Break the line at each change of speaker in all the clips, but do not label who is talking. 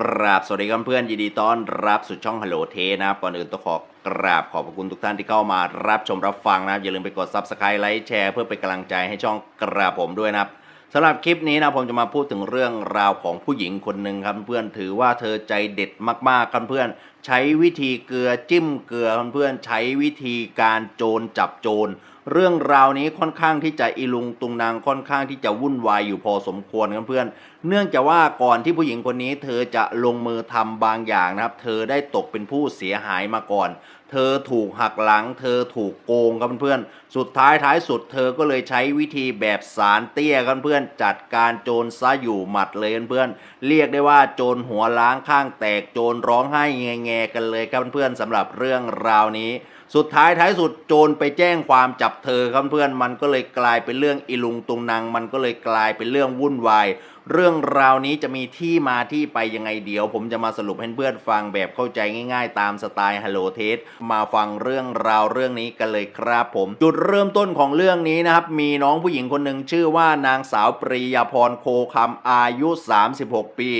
กราบสวัสดีครับเพื่อนยินดีต้อนรับสู่ช่องฮัลโหลเทนะครับ ก่อนอื่นต้องขอกราบขอบพระคุณทุกท่านที่เข้ามารับชมรับฟังนะครับ อย่าลืมไปกด subscribe ไลค์แชร์เพื่อเป็นกำลังใจให้ช่องกราบผมด้วยนะครับสำหรับคลิปนี้นะผมจะมาพูดถึงเรื่องราวของผู้หญิงคนหนึ่งครับเพื่อนถือว่าเธอใจเด็ดมากๆครับเพื่อนใช้วิธีเกลือจิ้มเกลือครับเพื่อนใช้วิธีการโจรจับโจร เรื่องราวนี้ค่อนข้างที่จะอีลุงตุงนางค่อนข้างที่จะวุ่นวายอยู่พอสมควรครับเพื่อน เนื่องจากว่าก่อนที่ผู้หญิงคนนี้ เธอจะลงมือทำบางอย่างนะครับ เธอได้ตกเป็นผู้เสียหายมาก่อน เธอถูกหักหลัง เธอถูกโกงครับเพื่อน สุดท้ายท้ายสุด เธอก็เลยใช้วิธีแบบสารเตี้ยครับเพื่อน จัดการโจรซะอยู่หมัดเลยเพื่อน เรียกได้ว่าโจรหัวล้างข้างแตกโจรร้องไห้แงๆกันเลยครับเพื่อนสำหรับเรื่องราวนี้ สุดท้ายท้ายสุดโจรไปแจ้งความจับเธอครับเพื่อนมันก็เลยกลายเป็นเรื่องอิลุงตุงนางมันก็เลยกลายเป็นเรื่องวุ่นวาย เรื่องราวนี้จะมีที่มาที่ไปยังไงเดี๋ยว ผมจะมาสรุปให้เพื่อนฟังแบบเข้าใจง่าย ๆ ตามสไตล์ Hello t e s t มาฟังเรื่องราวเรื่องนี้กันเลยครับผม จุดเริ่มต้นของเรื่องนี้นะครับ มีน้องผู้หญิงคนหนึ่งชื่อว่านางสาวปรียาพรโคคำอายุ 36 ปี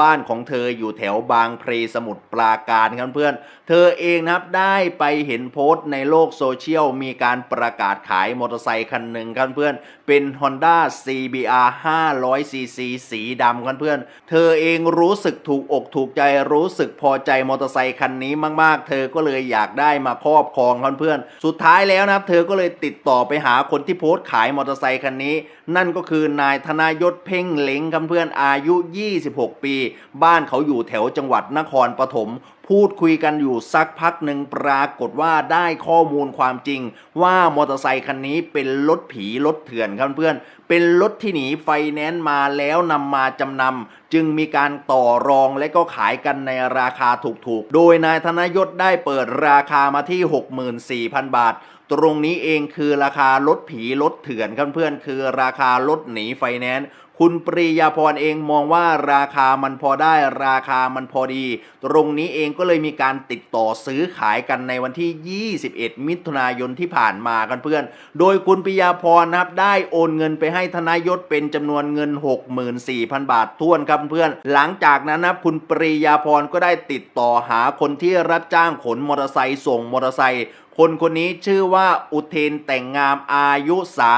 บ้านของเธออยู่แถวบางพลีสมุทรปราการครับเพื่อน เธอเองนะครับได้ไปเห็นโพสต์ในโลกโซเชียลมีการประกาศขายมอเตอร์ไซคันหนึ่งครับเพื่อนเป็น Honda CBR 500cc สีดำคันเพื่อน เธอเองรู้สึกถูกอกถูกใจรู้สึกพอใจมอเตอร์ไซคันนี้มากๆ เธอก็เลยอยากได้มาครอบครองคันเพื่อน สุดท้ายแล้วนะครับ เธอก็เลยติดต่อไปหาคนที่โพสต์ขายมอเตอร์ไซคันนี้ นั่นก็คือนายธนายศเพ่งเล้งคันเพื่อนอายุ 26 ปี บ้านเขาอยู่แถวจังหวัดนครปฐม พูดคุยกันอยู่สักพักหนึ่งปรากฏว่าได้ข้อมูลความจริง ว่ามอเตอร์ไซคันนี้เป็นรถผีรถเถื่อนครับเพื่อน เป็นรถที่หนีไฟแนนซ์มาแล้วนำมาจำนำจึงมีการต่อรองและก็ขายกันในราคาถูกๆ โดยนายธนยศได้เปิดราคามาที่ 64,000 บาทตรงนี้เองคือราคารถผีรถเถื่อนครับเพื่อนคือราคารถหนีไฟแนนซ์ คุณปรียาพรเองมองว่าราคามันพอได้ราคามันพอดี ตรงนี้เองก็เลยมีการติดต่อซื้อขายกันในวันที่ 21 มิถุนายนที่ผ่านมากันเพื่อน โดยคุณปรียาพรนะครับได้โอนเงินไปให้ธนายศเป็นจำนวนเงิน 64,000 บาทท้วนครับเพื่อน หลังจากนั้นนะคุณปรียาพรก็ได้ติดต่อหาคนที่รับจ้างขนมอเตอร์ไซค์ส่งมอเตอร์ไซค์คนคนนี้ชื่อว่าอุเทนแต่งงามอายุ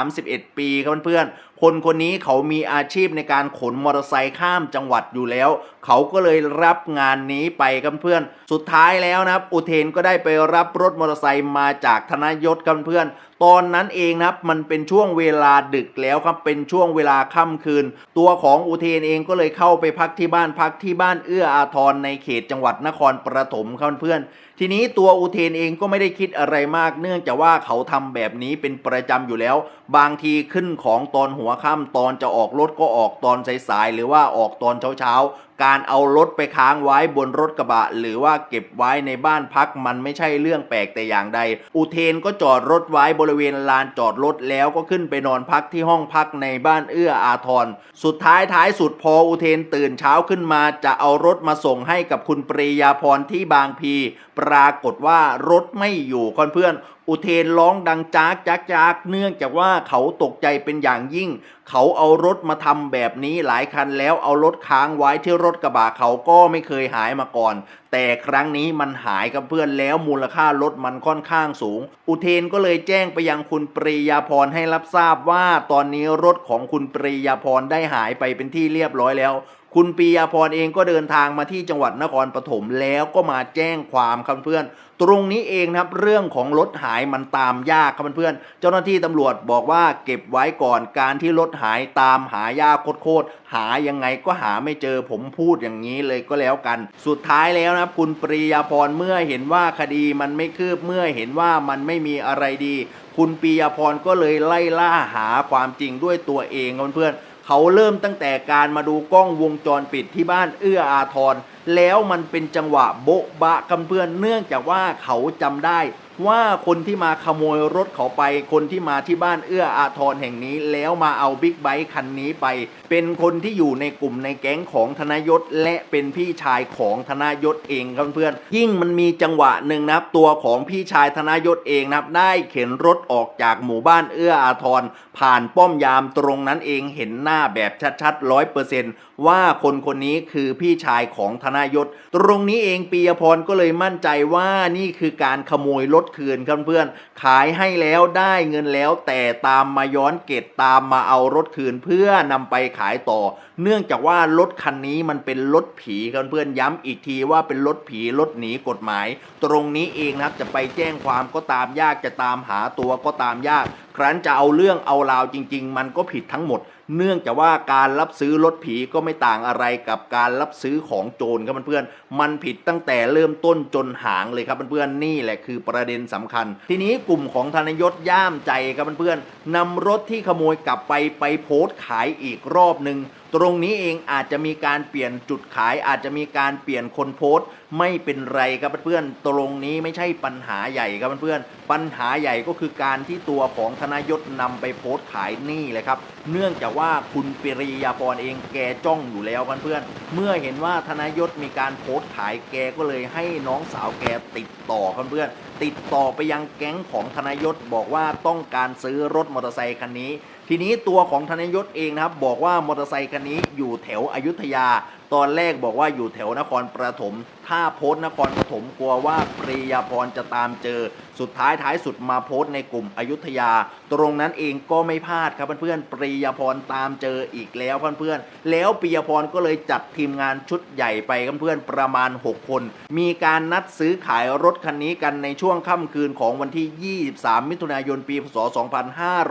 31 ปีครับเพื่อนๆ คนคนนี้เขามีอาชีพในการขนมอเตอร์ไซค์ข้ามจังหวัดอยู่แล้ว เขาก็เลยรับงานนี้ไปครับเพื่อน สุดท้ายแล้วนะครับ อุเทนก็ได้ไปรับรถมอเตอร์ไซค์มาจากธนยศครับเพื่อน ตอนนั้นเองนะครับมันเป็นช่วงเวลาดึกแล้วครับเป็นช่วงเวลาค่ำคืน ตัวของอุเทนเองก็เลยเข้าไปพักที่บ้านพักที่บ้านเอื้ออาทรในเขตจังหวัดนครปฐมครับเพื่อน ทีนี้ตัวอุเทนเองก็ไม่ได้คิดอะไรมาก เนื่องจากว่าเขาทำแบบนี้เป็นประจำอยู่แล้ว บางทีขึ้นของตอนหัวค่ำตอนจะออกรถก็ออกตอนสายๆหรือว่าออกตอนเช้าๆ การเอารถไปค้างไว้บนรถกระบะ หรือว่าเก็บไว้ในบ้านพักมันไม่ใช่เรื่องแปลกแต่อย่างใด อุเทนก็จอดรถไว้บริเวณลานจอดรถแล้วก็ขึ้นไปนอนพักที่ห้องพักในบ้านเอื้ออาทร สุดท้ายท้ายสุดพออุเทนตื่นเช้าขึ้นมา จะเอารถมาส่งให้กับคุณปรียาพรที่บางพี ปรากฏว่ารถไม่อยู่คอนเพื่อน อุเทนร้องดังจากจากจากเนื่องจากว่าเขาตกใจเป็นอย่างยิ่ง เขาเอารถมาทำแบบนี้หลายคันแล้วเอารถค้างไว้ที่รถกระบะเขาก็ไม่เคยหายมาก่อน แต่ครั้งนี้มันหายกับเพื่อนแล้วมูลค่ารถมันค่อนข้างสูง อุเทนก็เลยแจ้งไปยังคุณปรียาพรให้รับทราบว่าตอนนี้รถของคุณปรียาพรได้หายไปเป็นที่เรียบร้อยแล้ว คุณปียาพรเองก็เดินทางมาที่จังหวัดนครปฐมแล้วก็มาแจ้งความครับเพื่อน ตรงนี้เองนะครับเรื่องของรถหายมันตามยากครับเพื่อนเจ้าหน้าที่ตำรวจบอกว่าเก็บไว้ก่อนการที่รถหายตามหายากโคตรๆหายังไงก็หาไม่เจอผมพูดอย่างนี้เลยก็แล้วกัน สุดท้ายแล้วนะครับคุณปรียาพรเมื่อเห็นว่าคดีมันไม่คืบเมื่อเห็นว่ามันไม่มีอะไรดี คุณปียาพรก็เลยไล่ล่าหาความจริงด้วยตัวเองครับเพื่อนๆ เขาเริ่มตั้งแต่การมาดูกล้องวงจรปิดที่บ้านเอื้ออาทรแล้วมันเป็นจังหวะโบ๊ะบะกำเพื่อนเนื่องจากว่าเขาจำได้ ว่าคนที่มาขโมยรถเขาไป คนที่มาที่บ้านเอื้ออาทรแห่งนี้ แล้วมาเอาบิ๊กไบค์คันนี้ไป เป็นคนที่อยู่ในกลุ่มในแก๊งของธนยศ และเป็นพี่ชายของธนยศเองครับเพื่อนยิ่งมันมีจังหวะหนึ่งนะครับตัวของพี่ชายธนยศเองนะครับได้เข็นรถออกจากหมู่บ้านเอื้ออาทรผ่านป้อมยามตรงนั้นเองเห็นหน้าแบบชัดๆร้อยเปอร์เซนต์ว่าคนคนนี้คือพี่ชายของธนายศ ตรงนี้เองปียพรก็เลยมั่นใจว่านี่คือการขโมยรถคืนครับเพื่อนขายให้แล้วได้เงินแล้ว แต่ตามมาย้อนเกตตามมาเอารถคืนเพื่อนำไปขายต่อ เนื่องจากว่ารถคันนี้มันเป็นรถผีครับเพื่อนย้ำอีกทีว่าเป็นรถผีรถหนีกฎหมาย ตรงนี้เองนะครับจะไปแจ้งความก็ตามยากจะตามหาตัวก็ตามยากครั้นจะเอาเรื่องเอาราวจริง ๆ มันก็ผิดทั้งหมด เนื่องจากว่าการรับซื้อรถผีก็ไม่ต่างอะไรกับการรับซื้อของโจรครับเพื่อนๆมันผิดตั้งแต่เริ่มต้นจนหางเลยครับเพื่อนๆนี่แหละคือประเด็นสำคัญ ทีนี้กลุ่มของธนยศย่ามใจครับเพื่อนๆนำรถที่ขโมยกลับไปไปโพสต์ขายอีกรอบหนึ่ง ตรงนี้เองอาจจะมีการเปลี่ยนจุดขาย อาจจะมีการเปลี่ยนคนโพสต์ ไม่เป็นไรครับเพื่อนๆตรงนี้ไม่ใช่ปัญหาใหญ่ครับเพื่อนๆปัญหาใหญ่ก็คือการที่ตัวของธนายศนำไปโพสต์ขายนี่แหละครับ เนื่องจากว่าคุณปริยาพรเองแกจ้องอยู่แล้วเพื่อนๆเมื่อเห็นว่าธนายศมีการโพสต์ขายแกก็เลยให้น้องสาวแกติดต่อเพื่อนๆติดต่อไปยังแก๊งของธนายศบอกว่าต้องการซื้อรถมอเตอร์ไซคันนี้ ทีนี้ตัวของธนยศเองนะครับบอกว่ามอเตอร์ไซคันนี้อยู่แถวอยุธยา ตอนแรกบอกว่าอยู่แถวนครปฐมถ้าโพสต์นครปฐมกลัวว่าปรียาพรจะตามเจอ สุดท้ายท้ายสุดมาโพสต์ในกลุ่มอยุธยา ตรงนั้นเองก็ไม่พลาดครับเพื่อนๆปรียาพรตามเจออีกแล้วเพื่อนๆแล้วปรียาพรก็เลยจัดทีมงานชุดใหญ่ไปเพื่อนๆประมาณ 6 คน มีการนัดซื้อขายรถคันนี้กันในช่วงค่ำคืนของวันที่ 23 มิถุนายนปีพศ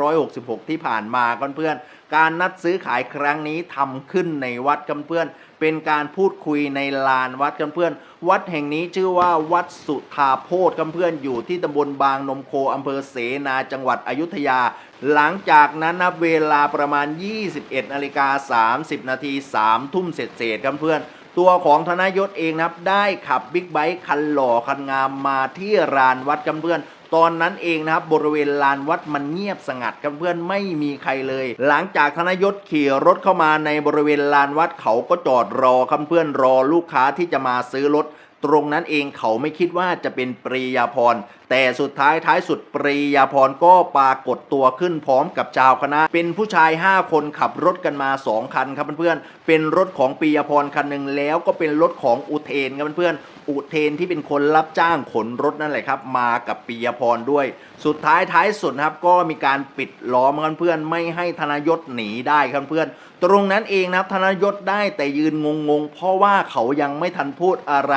2566 ที่ผ่านมาเพื่อนๆ การนัดซื้อขายครั้งนี้ทำขึ้นในวัดกันเพื่อน เป็นการพูดคุยในลานวัดกันเพื่อน วัดแห่งนี้ชื่อว่าวัดสุธาโพธกันเพื่อนอยู่ที่ตำบลบางนมโคอำเภอเสนาจังหวัดอยุธยา หลังจากนั้นนับเวลาประมาณ 21นาฬิกา30นาที3ทุ่มเศษเศษๆกันเพื่อนตัวของธนยศเองนะครับได้ขับบิ๊กไบค์คันหล่อคันงามมาที่ลานวัดกันเพื่อน ตอนนั้นเองนะครับบริเวณลานวัดมันเงียบสงัดกันเพื่อนไม่มีใครเลย หลังจากธนยศขี่รถเข้ามาในบริเวณลานวัดเขาก็จอดรอครับเพื่อนรอลูกค้าที่จะมาซื้อรถตรงนั้นเองเขาไม่คิดว่าจะเป็นปรียาพร แต่สุดท้ายท้ายสุดปรียาพรก็ปรากฏตัวขึ้นพร้อมกับชาวคณะ เป็นผู้ชาย 5 คนขับรถกันมา 2 คันครับเพื่อนๆเป็นรถของปรียาพรคันหนึ่งแล้วก็เป็นรถของอุเทนครับเพื่อน อุเทนที่เป็นคนรับจ้างขนรถนั่นแหละครับ มากับปียพรด้วย สุดท้ายท้ายสุดครับก็มีการปิดล้อมกันเพื่อนไม่ให้ธนายศหนีได้ครับเพื่อน ตรงนั้นเองนะครับธนยศได้แต่ยืนงงๆ เพราะว่าเขายังไม่ทันพูดอะไร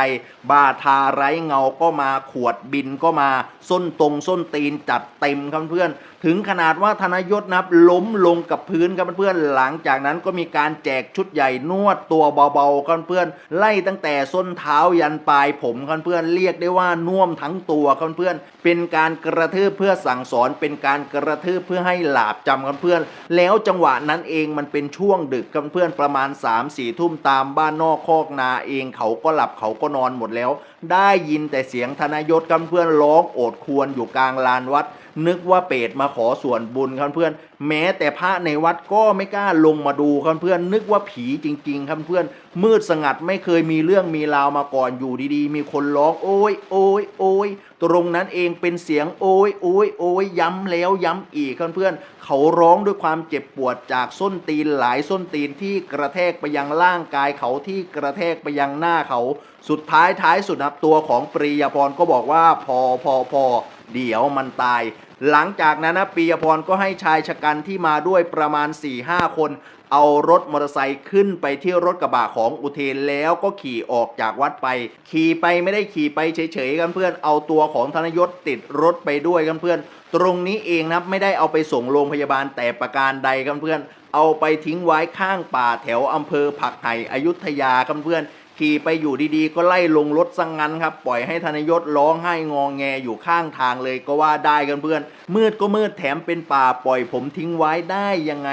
บาทาไรเงาก็มาขวดบินก็มาส้นตรงส้นตีนจัดเต็มครับเพื่อน ถึงขนาดว่าธนยศนะครับล้มลงกับพื้นครับเพื่อนหลังจากนั้นก็มีการแจกชุดใหญ่นวดตัวเบาๆครับเพื่อนไล่ตั้งแต่ส้นเท้ายันปลายผมครับเพื่อนเรียกได้ว่าน่วมทั้งตัวครับเพื่อนเป็นการกระทืบเพื่อสั่งสอน เป็นการกระทืบเพื่อให้หลาบจำครับเพื่อนแล้วจังหวะนั้นเองมันเป็นช่วงดึกครับเพื่อนประมาณ3 4ทุ่มตามบ้านนอกคอกนาเองเขาก็หลับเขาก็นอนหมดแล้ว ได้ยินแต่เสียงธนายศครับเพื่อนร้องโอดควรอยู่กลางลานวัด นึกว่าเปรตมาขอส่วนบุญครับเพื่อน แม้แต่พระในวัดก็ไม่กล้าลงมาดูครับเพื่อน นึกว่าผีจริง ๆ ครับเพื่อน มืดสงัดไม่เคยมีเรื่องมีราวมาก่อนอยู่ดีๆ มีคนร้องโอ้ยโอ้ยโอ้ยตรงนั้นเองเป็นเสียงโอ้ยโอ้ยโอ้ยย้ำแล้วย้ำอีกครับเพื่อน เขาร้องด้วยความเจ็บปวดจากส้นตีนหลายส้นตีนที่กระแทกไปยังร่างกายเขาที่กระแทกไปยังหน้าเขา สุดท้ายท้ายสุดนะครับตัวของปรียาพรก็บอกว่าพอพอพอเดี๋ยวมันตาย หลังจากนั้นนะปียพรก็ให้ชายชะกันที่มาด้วยประมาณ 4-5 คน เอารถมอเตอร์ไซค์ขึ้นไปที่รถกระบะของอุเทนแล้วก็ขี่ออกจากวัดไป ขี่ไปไม่ได้ขี่ไปเฉยๆกันเพื่อนเอาตัวของธนยศติดรถไปด้วยกันเพื่อน ตรงนี้เองนะไม่ได้เอาไปส่งโรงพยาบาลแต่ประการใดกันเพื่อน เอาไปทิ้งไว้ข้างป่าแถวอำเภอผักไห่อยุธยากันเพื่อน ขี่ไปอยู่ดีๆ ก็ไล่ลงรถสังงันครับ ปล่อยให้ธนยศร้องไห้งองแงอยู่ข้างทางเลยก็ว่าได้กันเพื่อน มืดก็มืดแถมเป็นป่าปล่อยผมทิ้งไว้ได้ยังไง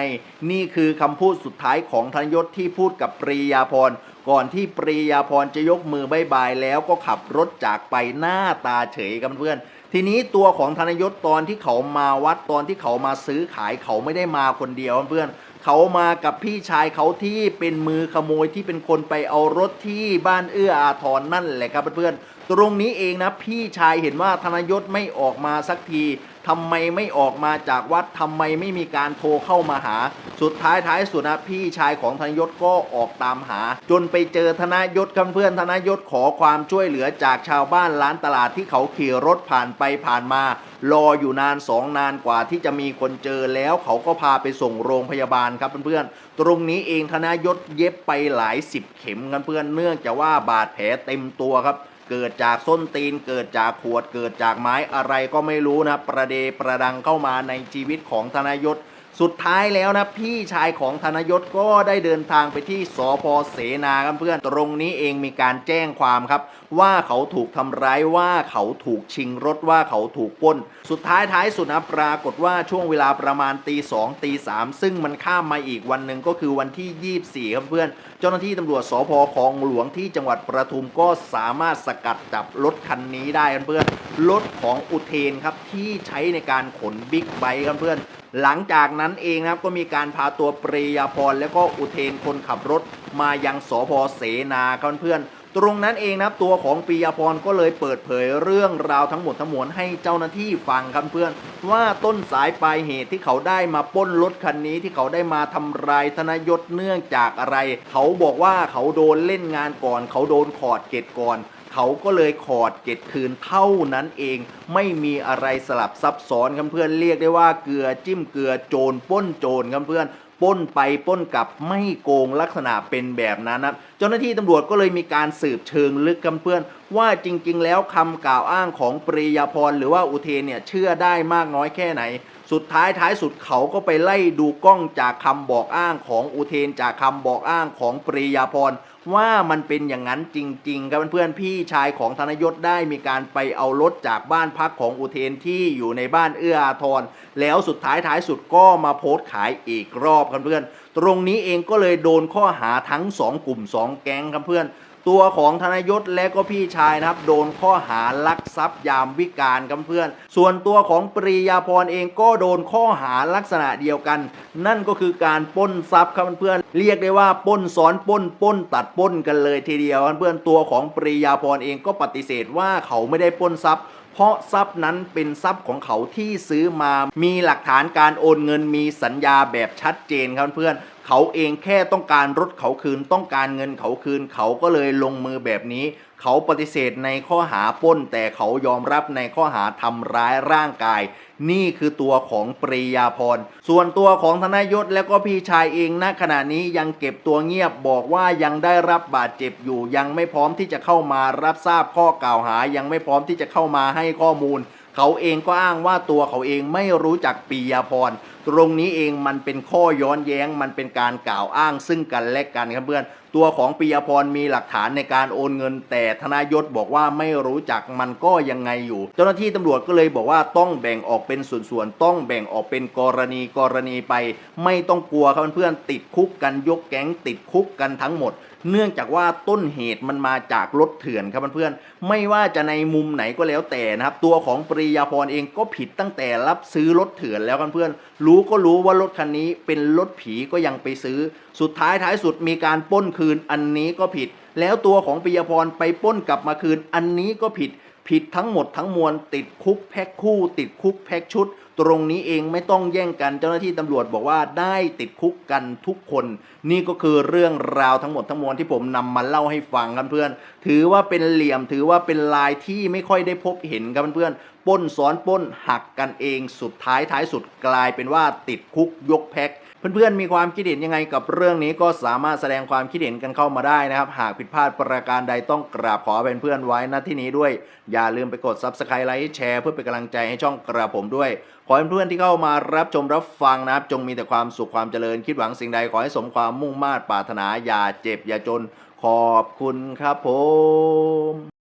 นี่คือคำพูดสุดท้ายของธนยศที่พูดกับปรียาพรก่อนที่ปรียาพรจะยกมือบายบายแล้วก็ขับรถจากไปหน้าตาเฉยครับเพื่อน ทีนี้ตัวของธนยศตอนที่เขามาวัดตอนที่เขามาซื้อขายเขาไม่ได้มาคนเดียวเพื่อนเเขามากับพี่ชายเขาที่เป็นมือขโมยที่เป็นคนไปเอารถที่บ้านเอื้ออาทรนั่นแหละครับเพื่อนๆตรงนี้เองนะพี่ชายเห็นว่าธนยศไม่ออกมาสักทีทำไมไม่ออกมาจากวัดทำไมไม่มีการโทรเข้ามาหา สุดท้ายท้ายสุดนะพี่ชายของธนยศก็ออกตามหา จนไปเจอธนยศครับเพื่อนธนยศขอความช่วยเหลือจากชาวบ้านร้านตลาดที่เขาขี่รถผ่านไปผ่านมา รออยู่นานสองนานกว่าที่จะมีคนเจอแล้วเขาก็พาไปส่งโรงพยาบาลครับเพื่อนๆ ตรงนี้เองธนายศเย็บไปหลายสิบเข็มกันเพื่อนเนื่องจากว่าบาดแผลเต็มตัวครับเกิดจากส้นตีนเกิดจากขวดเกิดจากไม้อะไรก็ไม่รู้นะประเดประดังเข้ามาในชีวิตของธนายศ สุดท้ายแล้วนะพี่ชายของธนยศก็ได้เดินทางไปที่สพเสนาครับเพื่อนตรงนี้เองมีการแจ้งความครับ ว่าเขาถูกทำร้ายว่าเขาถูกชิงรถว่าเขาถูกป้น สุดท้ายท้ายสุดนะปรากฏว่าช่วงเวลาประมาณตีสองตีสามซึ่งมันข้ามมาอีกวันหนึ่งก็คือวันที่ 24 ครับเพื่อน เจ้าหน้าที่ตำรวจสพคลองหลวงที่จังหวัดประทุมก็สามารถสกัดจับรถคันนี้ได้ครับเพื่อนรถของอุเทนครับที่ใช้ในการขนบิ๊กไบค์ครับเพื่อน หลังจากนั้นเองนะครับก็มีการพาตัวปรียาพรและก็อุเทนคนขับรถมายังสพเสนาครับเพื่อนตรงนั้นเองนะครับตัวของปียาพรก็เลยเปิดเผยเรื่องราวทั้งหมดทั้งมวลให้เจ้าหน้าที่ฟังครับเพื่อน ว่าต้นสายปลายเหตุที่เขาได้มาป้นรถคันนี้ที่เขาได้มาทำลายธนยศเนื่องจากอะไร เขาบอกว่าเขาโดนเล่นงานก่อน เขาโดนขอดเกตก่อน เขาก็เลยขอดเก็ดคืนเท่านั้นเอง ไม่มีอะไรสลับซับซ้อนครับเพื่อนเรียกได้ว่าเกลือจิ้มเกลือโจรป้นโจรครับเพื่อนป้นไปป้นกลับไม่โกงลักษณะเป็นแบบนั้นนะเจ้าหน้าที่ตำรวจก็เลยมีการสืบเชิงลึกครับเพื่อน ว่าจริงๆ แล้วคำกล่าวอ้างของปริยาพรหรือว่าอุเทนเนี่ยเชื่อได้มากน้อยแค่ไหน สุดท้ายท้ายสุดเขาก็ไปไล่ดูกล้องจากคำบอกอ้างของอุเทนจากคำบอกอ้างของปริยาพร ว่ามันเป็นอย่างนั้นจริง ๆ ครับเพื่อนๆพี่ชายของธนยศได้มีการไปเอารถจากบ้านพักของอุเทนที่อยู่ในบ้านเอื้ออาทรแล้วสุดท้ายท้ายสุดก็มาโพสต์ขายอีกรอบครับเพื่อน ตรงนี้เองก็เลยโดนข้อหาทั้ง 2 กลุ่ม 2 แก๊งครับเพื่อน ตัวของธนยศและก็พี่ชายนะครับโดนข้อหาลักทรัพย์ยามวิการครับเพื่อน ส่วนตัวของปรียาพรเองก็โดนข้อหาลักษณะเดียวกัน นั่นก็คือการป้นทรัพย์ครับเพื่อนเรียกได้ว่าป้นซ้อนป้นป้นตัดป้นกันเลยทีเดียวเพื่อนตัวของปรียาพรเองก็ปฏิเสธว่าเขาไม่ได้ป้นทรัพย์เพราะทรัพย์นั้นเป็นทรัพย์ของเขาที่ซื้อมา มีหลักฐานการโอนเงินมีสัญญาแบบชัดเจนครับเพื่อน เขาเองแค่ต้องการรถเขาคืนต้องการเงินเขาคืน เขาก็เลยลงมือแบบนี้ เขาปฏิเสธในข้อหาป้น แต่เขายอมรับในข้อหาทำร้ายร่างกาย นี่คือตัวของปรียาพร ส่วนตัวของธนยศและก็พี่ชายเองณขณะนี้ยังเก็บตัวเงียบบอกว่ายังได้รับบาดเจ็บอยู่ ยังไม่พร้อมที่จะเข้ามารับทราบข้อกล่าวหายังไม่พร้อมที่จะเข้ามาให้ข้อมูล เขาเองก็อ้างว่าตัวเขาเองไม่รู้จักปียาพร ตรงนี้เองมันเป็นข้อย้อนแย้งมันเป็นการกล่าวอ้างซึ่งกันและกันครับเพื่อน ตัวของปียาพรมีหลักฐานในการโอนเงิน แต่ธนายศบอกว่าไม่รู้จักมันก็ยังไงอยู่ เจ้าหน้าที่ตำรวจก็เลยบอกว่าต้องแบ่งออกเป็นส่วนๆต้องแบ่งออกเป็นกรณีกรณีไป ไม่ต้องกลัวครับเพื่อนติดคุกกันยกแก๊งติดคุกกันทั้งหมด เนื่องจากว่าต้นเหตุมันมาจากรถเถื่อนครับเพื่อนๆไม่ว่าจะในมุมไหนก็แล้วแต่นะครับ ตัวของปริยาพรเองก็ผิดตั้งแต่รับซื้อรถเถื่อนแล้วกันเพื่อนรู้ก็รู้ว่ารถคันนี้เป็นรถผีก็ยังไปซื้อ สุดท้ายท้ายสุดมีการป้นคืนอันนี้ก็ผิด แล้วตัวของปริยาพรไปป้นกลับมาคืนอันนี้ก็ผิด ผิดทั้งหมดทั้งมวลติดคุกแพ็คคู่ ติดคุกแพ็คชุด ตรงนี้เองไม่ต้องแย่งกันเจ้าหน้าที่ตำรวจบอกว่าได้ติดคุกกันทุกคน นี่ก็คือเรื่องราวทั้งหมดทั้งมวลที่ผมนำมาเล่าให้ฟังกันเพื่อน ถือว่าเป็นเหลี่ยมถือว่าเป็นลายที่ไม่ค่อยได้พบเห็นครับเพื่อน ป้นซ้อนป้นหักกันเองสุดท้ายท้ายสุดกลายเป็นว่าติดคุกยกแพ็คเพื่อนๆมีความคิดเห็นยังไงกับเรื่องนี้ก็สามารถแสดงความคิดเห็นกันเข้ามาได้นะครับ หากผิดพลาดประการใดต้องกราบขอเป็นเพื่อนไว้ณที่นี้ด้วย อย่าลืมไปกด Subscribe ไลค์แชร์เพื่อเป็นกำลังใจให้ช่องกระผมด้วย ขอเพื่อนๆที่เข้ามารับชมรับฟังนะครับ จงมีแต่ความสุขความเจริญคิดหวังสิ่งใดขอให้สมความมุ่งมา่ปรารถนาอย่าเจ็บอย่าจน ขอบคุณครับผม